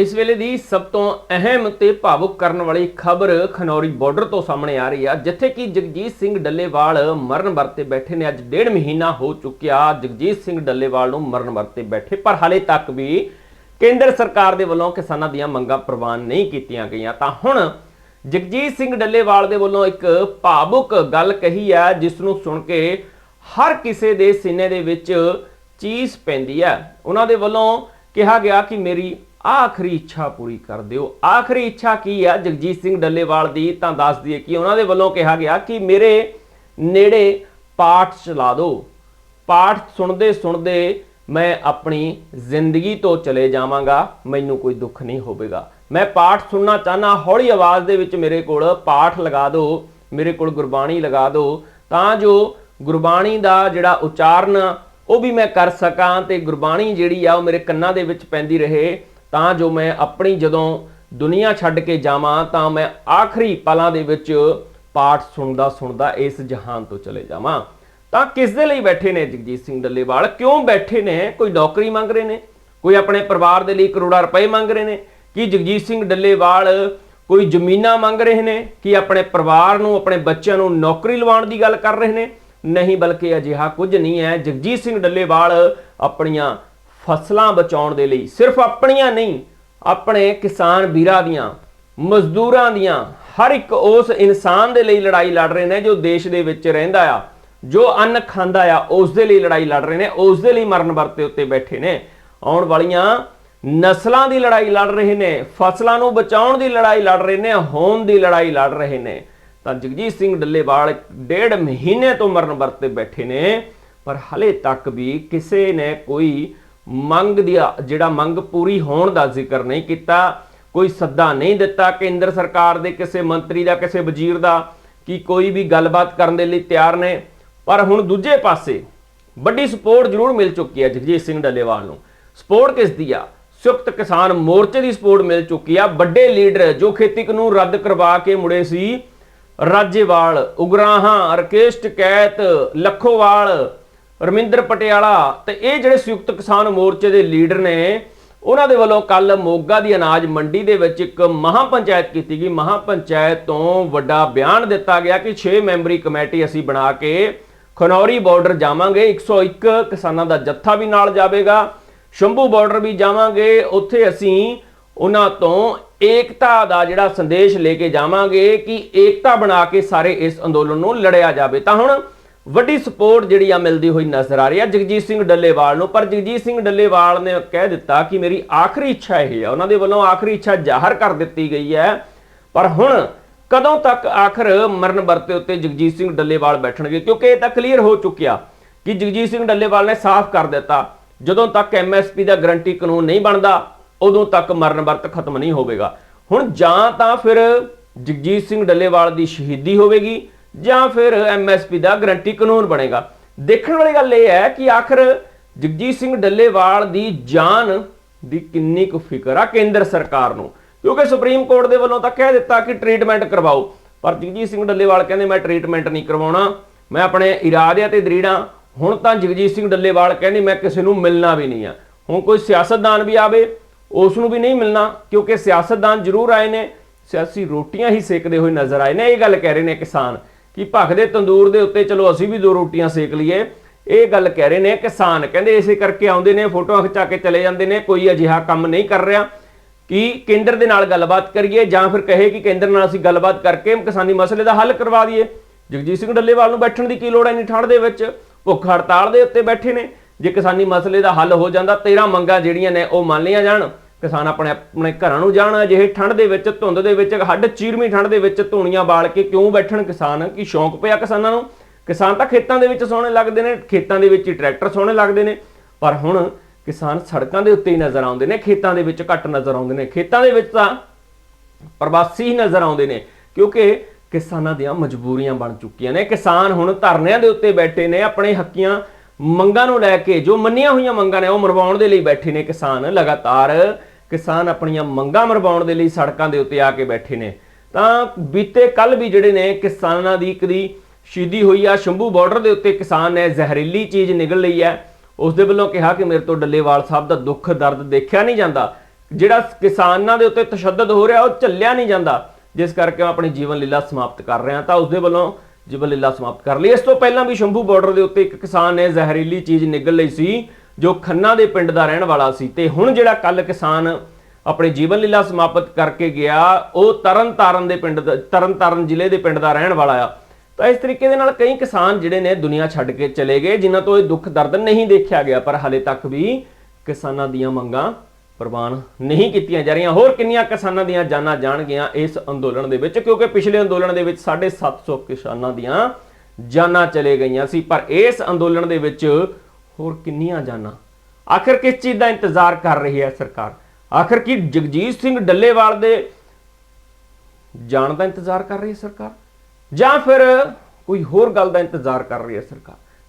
ਇਸ ਵੇਲੇ ਦੀ ਸਭ ਤੋਂ ਅਹਿਮ ਤੇ ਭਾਵੁਕ ਕਰਨ ਵਾਲੀ ਖਬਰ ਖਨੌਰੀ ਬਾਰਡਰ ਤੋਂ ਸਾਹਮਣੇ ਆ ਰਹੀ ਆ, ਜਿੱਥੇ ਕਿ ਜਗਜੀਤ ਸਿੰਘ ਡੱਲੇਵਾਲ ਮਰਨ ਵਰਤੇ ਬੈਠੇ ਨੇ। ਅੱਜ ਡੇਢ ਮਹੀਨਾ ਹੋ ਚੁੱਕਿਆ ਜਗਜੀਤ ਸਿੰਘ ਡੱਲੇਵਾਲ ਨੂੰ ਮਰਨ ਵਰਤੇ ਬੈਠੇ, ਪਰ ਹਾਲੇ ਤੱਕ ਵੀ ਕੇਂਦਰ ਸਰਕਾਰ ਦੇ ਵੱਲੋਂ ਕਿਸਾਨਾਂ ਦੀਆਂ ਮੰਗਾਂ ਪ੍ਰਵਾਨ ਨਹੀਂ ਕੀਤੀਆਂ ਗਈਆਂ। ਤਾਂ ਹੁਣ ਜਗਜੀਤ ਸਿੰਘ ਡੱਲੇਵਾਲ ਦੇ ਵੱਲੋਂ ਇੱਕ ਭਾਵੁਕ ਗੱਲ ਕਹੀ ਆ, ਜਿਸ ਨੂੰ ਸੁਣ ਕੇ ਹਰ ਕਿਸੇ ਦੇ ਸੀਨੇ ਦੇ ਵਿੱਚ ਚੀਸ ਪੈਂਦੀ ਹੈ ਉਹਨਾਂ ਦੇ ਵੱਲੋਂ ਕਿਹਾ ਗਿਆ ਕਿ ਮੇਰੀ ਆਖਰੀ ਇੱਛਾ ਪੂਰੀ ਕਰ ਦਿਓ। ਆਖਰੀ ਇੱਛਾ ਕੀ ਆ? ਜਗਜੀਤ ਸਿੰਘ ਡੱਲੇਵਾਲ ਦੀ ਤਾਂ ਦੱਸ ਦਈਏ ਕਿ ਉਹਨਾਂ ਦੇ ਵੱਲੋਂ ਕਿਹਾ ਗਿਆ ਕਿ ਮੇਰੇ ਨੇੜੇ ਪਾਠ ਚਲਾ ਦਿਓ। ਪਾਠ ਸੁਣਦੇ ਸੁਣਦੇ ਮੈਂ ਆਪਣੀ ਜ਼ਿੰਦਗੀ ਤੋਂ ਚਲੇ ਜਾਵਾਂਗਾ, ਮੈਨੂੰ ਕੋਈ ਦੁੱਖ ਨਹੀਂ ਹੋਵੇਗਾ। ਮੈਂ ਪਾਠ ਸੁਣਨਾ ਚਾਹਨਾ ਹੌਲੀ ਆਵਾਜ਼ ਦੇ ਵਿੱਚ ਮੇਰੇ ਕੋਲ ਪਾਠ ਲਗਾ ਦਿਓ, ਮੇਰੇ ਕੋਲ ਗੁਰਬਾਣੀ ਲਗਾ ਦਿਓ, ਤਾਂ ਜੋ ਗੁਰਬਾਣੀ ਦਾ ਜਿਹੜਾ ਉਚਾਰਨ ਉਹ ਵੀ ਮੈਂ ਕਰ ਸਕਾਂ ਤੇ ਗੁਰਬਾਣੀ ਜਿਹੜੀ ਆ, ਉਹ ਮੇਰੇ ਕੰਨਾਂ ਦੇ ਵਿੱਚ ਪੈਂਦੀ ਰਹੇ। ਤਾਂ ਜੋ ਮੈਂ ਆਪਣੀ ਜਦੋਂ ਦੁਨੀਆ ਛੱਡ ਕੇ ਜਾਵਾਂ, ਤਾਂ ਮੈਂ ਆਖਰੀ ਪਲਾਂ ਦੇ ਵਿੱਚ ਪਾਠ ਸੁਣਦਾ ਸੁਣਦਾ ਇਸ ਜਹਾਨ ਤੋਂ ਚਲੇ ਜਾਵਾਂ। ਤਾਂ ਕਿਸ ਦੇ ਲਈ ਬੈਠੇ ਨੇ ਜਗਜੀਤ ਸਿੰਘ ਡੱਲੇਵਾਲ? ਕਿਉਂ ਬੈਠੇ ਨੇ? ਕੋਈ ਨੌਕਰੀ ਮੰਗ ਰਹੇ ਨੇ? ਕੋਈ ਆਪਣੇ ਪਰਿਵਾਰ ਦੇ ਲਈ ਕਰੋੜਾਂ ਰੁਪਏ ਮੰਗ ਰਹੇ ਨੇ? ਕੀ ਜਗਜੀਤ ਸਿੰਘ ਡੱਲੇਵਾਲ ਕੋਈ ਜ਼ਮੀਨਾਂ ਮੰਗ ਰਹੇ ਨੇ? ਕੀ ਆਪਣੇ ਪਰਿਵਾਰ ਨੂੰ, ਆਪਣੇ ਬੱਚਿਆਂ ਨੂੰ ਨੌਕਰੀ ਲਵਾਉਣ ਦੀ ਗੱਲ ਕਰ ਰਹੇ ਨੇ? ਨਹੀਂ, ਬਲਕਿ ਅਜਿਹਾ ਕੁਝ ਨਹੀਂ ਹੈ। ਜਗਜੀਤ ਸਿੰਘ ਡੱਲੇਵਾਲ ਆਪਣੀਆਂ ਫਸਲਾਂ ਬਚਾਉਣ ਦੇ ਲਈ, ਸਿਰਫ ਆਪਣੀਆਂ ਨਹੀਂ, ਆਪਣੇ ਕਿਸਾਨ ਵੀਰਾਂ ਦੀਆਂ, ਮਜ਼ਦੂਰਾਂ ਦੀਆਂ, ਹਰ ਇੱਕ ਉਸ ਇਨਸਾਨ ਦੇ ਲਈ ਲੜਾਈ ਲੜ ਰਹੇ ਨੇ ਜੋ ਦੇਸ਼ ਦੇ ਵਿੱਚ ਰਹਿੰਦਾ ਆ, ਜੋ ਅੰਨ ਖਾਂਦਾ ਆ, ਉਸ ਦੇ ਲਈ ਲੜਾਈ ਲੜ ਰਹੇ ਨੇ, ਉਸ ਦੇ ਲਈ ਮਰਨ ਵਰਤੇ ਉੱਤੇ ਬੈਠੇ ਨੇ। ਆਉਣ ਵਾਲੀਆਂ ਨਸਲਾਂ ਦੀ ਲੜਾਈ ਲੜ ਰਹੇ ਨੇ, ਫਸਲਾਂ ਨੂੰ ਬਚਾਉਣ ਦੀ ਲੜਾਈ ਲੜ ਰਹੇ ਨੇ, ਹੋਣ ਦੀ ਲੜਾਈ ਲੜ ਰਹੇ ਨੇ। ਤਾਂ ਜਗਜੀਤ ਸਿੰਘ ਡੱਲੇਵਾਲ ਡੇਢ ਮਹੀਨੇ ਤੋਂ ਮਰਨ ਵਰਤੇ ਬੈਠੇ ਨੇ, ਪਰ ਹਲੇ ਤੱਕ ਵੀ ਕਿਸੇ ਨੇ ਕੋਈ ਮੰਗ ਦੀ ਜਿਹੜਾ ਮੰਗ ਪੂਰੀ ਹੋਣ ਦਾ ਜ਼ਿਕਰ ਨਹੀਂ ਕੀਤਾ, ਕੋਈ ਸੱਦਾ ਨਹੀਂ ਦਿੱਤਾ ਕੇਂਦਰ ਸਰਕਾਰ ਦੇ, ਕਿਸੇ ਮੰਤਰੀ ਦਾ, ਕਿਸੇ ਵਜ਼ੀਰ ਦਾ, ਕਿ ਕੋਈ ਵੀ ਗੱਲਬਾਤ ਕਰਨ ਦੇ ਲਈ ਤਿਆਰ ਨੇ। ਪਰ ਹੁਣ ਦੂਜੇ ਪਾਸੇ ਵੱਡੀ ਸਪੋਰਟ ਜ਼ਰੂਰ ਮਿਲ ਚੁੱਕੀ ਹੈ ਜਗਜੀਤ ਸਿੰਘ ਡੱਲੇਵਾਲ ਨੂੰ। ਸਪੋਰਟ ਕਿਸ ਦੀ ਆ? ਸੰਯੁਕਤ ਕਿਸਾਨ ਮੋਰਚੇ ਦੀ ਸਪੋਰਟ ਮਿਲ ਚੁੱਕੀ ਆ। ਵੱਡੇ ਲੀਡਰ ਜੋ ਖੇਤੀ ਕਾਨੂੰਨ ਰੱਦ ਕਰਵਾ ਕੇ ਮੁੜੇ ਸੀ, ਰਾਜੇਵਾਲ, ਉਗਰਾਹਾਂ, ਰਕੇਸ਼ ਟਕੈਤ, ਲੱਖੋਵਾਲ ਰਮਿੰਦਰ ਪਟਿਆਲਾ, ਤੇ ਇਹ ਜਿਹੜੇ ਸੰਯੁਕਤ ਕਿਸਾਨ ਮੋਰਚੇ ਦੇ ਲੀਡਰ ਨੇ, ਉਹਨਾਂ ਦੇ ਵੱਲੋਂ ਕੱਲ ਮੋਗਾ ਦੀ ਅਨਾਜ ਮੰਡੀ ਦੇ ਵਿੱਚ ਇੱਕ ਮਹਾ ਪੰਚਾਇਤ ਕੀਤੀ ਗਈ। ਮਹਾ ਪੰਚਾਇਤ ਤੋਂ ਵੱਡਾ ਬਿਆਨ ਦਿੱਤਾ ਗਿਆ ਕਿ 6 ਮੈਂਬਰੀ ਕਮੇਟੀ ਅਸੀਂ ਬਣਾ ਕੇ ਖਨੌਰੀ ਬਾਰਡਰ ਜਾਵਾਂਗੇ। 101 ਕਿਸਾਨਾਂ ਦਾ ਜੱਥਾ ਵੀ ਨਾਲ ਜਾਵੇਗਾ। ਸ਼ੰਭੂ ਬਾਰਡਰ ਵੀ ਜਾਵਾਂਗੇ। ਉੱਥੇ ਅਸੀਂ ਉਹਨਾਂ ਤੋਂ ਏਕਤਾ ਦਾ ਜਿਹੜਾ ਸੰਦੇਸ਼ ਲੈ ਕੇ ਜਾਵਾਂਗੇ ਕਿ ਏਕਤਾ ਬਣਾ ਕੇ ਸਾਰੇ ਇਸ ਅੰਦੋਲਨ ਨੂੰ ਲੜਿਆ ਜਾਵੇ। ਤਾਂ ਹੁਣ ਵੱਡੀ ਸਪੋਰਟ ਜਿਹੜੀ ਆ ਮਿਲਦੀ ਹੋਈ ਨਜ਼ਰ ਆ ਰਹੀ ਆ ਜਗਜੀਤ ਸਿੰਘ ਡੱਲੇਵਾਲ ਨੂੰ। ਪਰ ਜਗਜੀਤ ਸਿੰਘ ਡੱਲੇਵਾਲ ਨੇ ਕਹਿ ਦਿੱਤਾ ਕਿ ਮੇਰੀ ਆਖਰੀ ਇੱਛਾ ਇਹ ਆ। ਉਹਨਾਂ ਦੇ ਵੱਲੋਂ ਆਖਰੀ ਇੱਛਾ ਜ਼ਾਹਰ ਕਰ ਦਿੱਤੀ ਗਈ ਹੈ। ਪਰ ਹੁਣ ਕਦੋਂ ਤੱਕ ਆਖਰ ਮਰਨ ਵਰਤੇ ਉੱਤੇ ਜਗਜੀਤ ਸਿੰਘ ਡੱਲੇਵਾਲ ਬੈਠਣਗੇ? ਕਿਉਂਕਿ ਇਹ ਤਾਂ ਕਲੀਅਰ ਹੋ ਚੁੱਕਿਆ ਕਿ ਜਗਜੀਤ ਸਿੰਘ ਡੱਲੇਵਾਲ ਨੇ ਸਾਫ਼ ਕਰ ਦਿੱਤਾ, ਜਦੋਂ ਤੱਕ ਐਮਐਸਪੀ ਦਾ ਗਰੰਟੀ ਕਾਨੂੰਨ ਨਹੀਂ ਬਣਦਾ, ਉਦੋਂ ਤੱਕ ਮਰਨ ਵਰਤ ਖਤਮ ਨਹੀਂ ਹੋਵੇਗਾ। ਹੁਣ ਜਾਂ ਤਾਂ ਫਿਰ ਜਗਜੀਤ ਸਿੰਘ ਡੱਲੇਵਾਲ ਦੀ ਸ਼ਹੀਦੀ ਹੋਵੇਗੀ ਜਾਂ ਫਿਰ ਐਮਐਸਪੀ ਦਾ ਗਰੰਟੀ ਕਾਨੂੰਨ ਬਣੇਗਾ। ਦੇਖਣ ਵਾਲੀ ਗੱਲ ਇਹ ਹੈ ਕਿ ਆਖਰ ਜਗਜੀਤ ਸਿੰਘ ਡੱਲੇਵਾਲ ਦੀ ਜਾਨ ਦੀ ਕਿੰਨੀ ਕੁ ਫਿਕਰ ਆ ਕੇਂਦਰ ਸਰਕਾਰ ਨੂੰ। ਕਿਉਂਕਿ ਸੁਪਰੀਮ ਕੋਰਟ ਦੇ ਵੱਲੋਂ ਤਾਂ ਕਹਿ ਦਿੱਤਾ ਕਿ ਟ੍ਰੀਟਮੈਂਟ ਕਰਵਾਓ। ਪਰ ਜਗਜੀਤ ਸਿੰਘ ਡੱਲੇਵਾਲ ਕਹਿੰਦੇ, ਮੈਂ ਟ੍ਰੀਟਮੈਂਟ ਨਹੀਂ ਕਰਵਾਉਣਾ। ਮੈਂ ਆਪਣੇ ਇਰਾਦਿਆਂ ਤੇ ਦ੍ਰਿੜਾਂ ਹੁਣ ਤਾਂ ਜਗਜੀਤ ਸਿੰਘ ਡੱਲੇਵਾਲ ਕਹਿੰਦੇ, ਮੈਂ ਕਿਸੇ ਨੂੰ ਮਿਲਣਾ ਵੀ ਨਹੀਂ ਆ। ਹੁਣ ਕੋਈ ਸਿਆਸਤਦਾਨ ਵੀ ਆਵੇ, ਉਸ ਨੂੰ ਵੀ ਨਹੀਂ ਮਿਲਣਾ। ਕਿਉਂਕਿ ਸਿਆਸਤਦਾਨ ਜ਼ਰੂਰ ਆਏ ਨੇ। ਸਿਆਸੀ ਰੋਟੀਆਂ ਹੀ ਸੇਕਦੇ ਹੋਏ ਨਜ਼ਰ ਆਏ ਨੇ। ਇਹ ਗੱਲ ਕਹਿ ਰਹੇ ਨੇ ਕਿਸਾਨ। ਕਿ ਭਖਦੇ ਤੰਦੂਰ ਦੇ ਉੱਤੇ ਚਲੋ ਅਸੀਂ ਵੀ ਦੋ ਰੋਟੀਆਂ ਸੇਕ ਲਈਏ। ਇਹ ਗੱਲ ਕਹਿ ਰਹੇ ਨੇ ਕਿਸਾਨ, ਕਹਿੰਦੇ ਇਸੇ ਕਰਕੇ ਆਉਂਦੇ ਨੇ, ਫੋਟੋਆਂ ਖਿਚਾ ਕੇ ਚਲੇ ਜਾਂਦੇ ਨੇ, ਕੋਈ ਅਜਿਹਾ ਕੰਮ ਨਹੀਂ ਕਰ ਰਿਹਾ। ਕਿ ਕੇਂਦਰ ਦੇ ਨਾਲ ਗੱਲਬਾਤ ਕਰੀਏ ਜਾਂ ਫਿਰ ਕਹੇ ਕਿ ਕੇਂਦਰ ਨਾਲ ਅਸੀਂ ਗੱਲਬਾਤ ਕਰਕੇ ਕਿਸਾਨੀ ਮਸਲੇ ਦਾ ਹੱਲ ਕਰਵਾ ਦਈਏ। ਜਗਜੀਤ ਸਿੰਘ ਡੱਲੇਵਾਲ ਨੂੰ ਬੈਠਣ ਦੀ ਕੀ ਲੋੜ ਹੈ ਇੰਨੀ ਠੰਡ ਦੇ ਵਿੱਚ? ਭੁੱਖ ਹੜਤਾਲ ਦੇ ਉੱਤੇ ਬੈਠੇ ਨੇ। ਜੇ ਕਿਸਾਨੀ ਮਸਲੇ ਦਾ ਹੱਲ ਹੋ ਜਾਂਦਾ 13 ਮੰਗਾਂ ਜਿਹੜੀਆਂ ਨੇ ਉਹ ਮੰਨ ਲਈਆਂ ਜਾਣ। ਕਿਸਾਨ ਆਪਣੇ ਆਪਣੇ ਘਰਾਂ ਨੂੰ ਜਾਣ, ਅਜਿਹੇ ਠੰਡ ਦੇ ਵਿੱਚ, ਧੁੰਦ ਦੇ ਵਿੱਚ ਹੱਡ ਚੀਰਵੀਂ ਠੰਡ ਦੇ ਵਿੱਚ ਧੂਣੀਆਂ ਬਾਲ ਕੇ ਕਿਉਂ ਬੈਠਣ ਕਿਸਾਨ? ਕੀ ਸ਼ੌਂਕ ਪਿਆ ਕਿਸਾਨਾਂ ਨੂੰ? ਕਿਸਾਨ ਤਾਂ ਖੇਤਾਂ ਦੇ ਵਿੱਚ ਸੋਹਣੇ ਲੱਗਦੇ ਨੇ, ਖੇਤਾਂ ਦੇ ਵਿੱਚ ਹੀ ਟਰੈਕਟਰ ਸੋਹਣੇ ਲੱਗਦੇ ਨੇ। ਪਰ ਹੁਣ ਕਿਸਾਨ ਸੜਕਾਂ ਦੇ ਉੱਤੇ ਹੀ ਨਜ਼ਰ ਆਉਂਦੇ ਨੇ, ਖੇਤਾਂ ਦੇ ਵਿੱਚ ਘੱਟ ਨਜ਼ਰ ਆਉਂਦੇ ਨੇ। ਖੇਤਾਂ ਦੇ ਵਿੱਚ ਤਾਂ ਪ੍ਰਵਾਸੀ ਹੀ ਨਜ਼ਰ ਆਉਂਦੇ ਨੇ, ਕਿਉਂਕਿ ਕਿਸਾਨਾਂ ਦੀਆਂ ਮਜਬੂਰੀਆਂ ਬਣ ਚੁੱਕੀਆਂ ਨੇ। ਕਿਸਾਨ ਹੁਣ ਧਰਨਿਆਂ ਦੇ ਉੱਤੇ ਬੈਠੇ ਨੇ, ਆਪਣੇ ਹੱਕੀਆਂ ਮੰਗਾਂ ਨੂੰ ਲੈ ਕੇ, ਜੋ ਮੰਨੀਆਂ ਹੋਈਆਂ ਮੰਗਾਂ ਨੇ, ਉਹ ਮਰਵਾਉਣ ਦੇ ਲਈ ਬੈਠੇ ਨੇ ਕਿਸਾਨ। ਲਗਾਤਾਰ ਕਿਸਾਨ ਆਪਣੀਆਂ ਮੰਗਾਂ ਮਰਵਾਉਣ ਦੇ ਲਈ ਸੜਕਾਂ ਦੇ ਉੱਤੇ ਆ ਕੇ ਬੈਠੇ ਨੇ। ਤਾਂ ਬੀਤੇ ਕੱਲ ਵੀ ਜਿਹੜੇ ਨੇ ਕਿਸਾਨਾਂ ਦੀ ਇੱਕ ਦੀ ਸ਼ਹੀਦੀ ਹੋਈ ਆ, ਸ਼ੰਭੂ ਬਾਰਡਰ ਦੇ ਉੱਤੇ ਕਿਸਾਨ ਨੇ ਜ਼ਹਿਰੀਲੀ ਚੀਜ਼ ਨਿਗਲ ਲਈ ਹੈ। ਉਸ ਦੇ ਵੱਲੋਂ ਕਿਹਾ ਕਿ ਮੇਰੇ ਤੋਂ ਡੱਲੇਵਾਲ ਸਾਹਿਬ ਦਾ ਦੁੱਖ ਦਰਦ ਦੇਖਿਆ ਨਹੀਂ ਜਾਂਦਾ। ਜਿਹੜਾ ਕਿਸਾਨਾਂ ਦੇ ਉੱਤੇ ਤਸ਼ੱਦਦ ਹੋ ਰਿਹਾ, ਉਹ ਝੱਲਿਆ ਨਹੀਂ ਜਾਂਦਾ। ਜਿਸ ਕਰਕੇ ਮੈਂ ਆਪਣੀ ਜੀਵਨ ਲੀਲਾ ਸਮਾਪਤ ਕਰ ਰਿਹਾ ਤਾਂ ਉਸ ਦੇ ਵੱਲੋਂ ਜੀਵਨ ਲੀਲਾ ਸਮਾਪਤ ਕਰ ਲਈ। ਇਸ ਤੋਂ ਪਹਿਲਾਂ ਵੀ ਸ਼ੰਭੂ ਬਾਰਡਰ ਦੇ ਉੱਤੇ ਇੱਕ ਕਿਸਾਨ ਨੇ ਜ਼ਹਿਰੀਲੀ ਚੀਜ਼ ਨਿਗਲ ਲਈ ਸੀ। ਜੋ ਖੰਨਾ ਦੇ ਪਿੰਡ ਦਾ ਰਹਿਣ ਵਾਲਾ ਸੀ ਤੇ ਹੁਣ ਜਿਹੜਾ ਕੱਲ ਕਿਸਾਨ ਆਪਣੇ ਜੀਵਨ ਲੀਲਾ ਸਮਾਪਤ ਕਰਕੇ ਗਿਆ, ਉਹ ਤਰਨਤਾਰਨ ਦੇ ਪਿੰਡ ਦਾ ਤਰਨਤਾਰਨ ਜ਼ਿਲ੍ਹੇ ਦੇ ਪਿੰਡ ਦਾ ਰਹਿਣ ਵਾਲਾ ਆ। ਤਾਂ ਇਸ ਤਰੀਕੇ ਦੇ ਨਾਲ ਕਈ ਕਿਸਾਨ ਜਿਹੜੇ ਨੇ ਦੁਨੀਆ ਛੱਡ ਕੇ ਚਲੇ ਗਏ, ਜਿਨ੍ਹਾਂ ਤੋਂ ਇਹ ਦੁੱਖ ਦਰਦ ਨਹੀਂ ਦੇਖਿਆ ਗਿਆ, ਪਰ ਹਾਲੇ ਤੱਕ ਵੀ ਕਿਸਾਨਾਂ ਦੀਆਂ ਮੰਗਾਂ ਪ੍ਰਵਾਨ ਨਹੀਂ ਕੀਤੀਆਂ ਜਾ ਰਹੀਆਂ। ਹੋਰ ਕਿੰਨੀਆਂ ਕਿਸਾਨਾਂ ਦੀਆਂ ਜਾਨਾਂ ਜਾਣਗੀਆਂ ਇਸ ਅੰਦੋਲਨ ਦੇ ਵਿੱਚ? ਕਿਉਂਕਿ ਪਿਛਲੇ ਅੰਦੋਲਨ ਦੇ ਵਿੱਚ 750 ਕਿਸਾਨਾਂ ਦੀਆਂ ਜਾਨਾਂ ਚਲੇ ਗਈਆਂ ਸੀ, ਪਰ ਇਸ ਅੰਦੋਲਨ ਦੇ ਵਿੱਚ ਹੋਰ ਕਿੰਨੀਆਂ ਜਾਨਾਂ? ਆਖਿਰ ਕਿਸ ਚੀਜ਼ ਦਾ ਇੰਤਜ਼ਾਰ ਕਰ ਰਹੀ ਹੈ ਸਰਕਾਰ? ਆਖਿਰ ਕੀ ਜਗਜੀਤ ਸਿੰਘ ਡੱਲੇਵਾਲ ਦੇ ਜਾਣ ਦਾ ਇੰਤਜ਼ਾਰ ਕਰ ਰਹੀ ਹੈ ਸਰਕਾਰ? ਜਾਂ ਫਿਰ ਕੋਈ ਹੋਰ ਗੱਲ ਦਾ ਇੰਤਜ਼ਾਰ ਕਰ ਰਹੀ ਹੈ ਸਰਕਾਰ?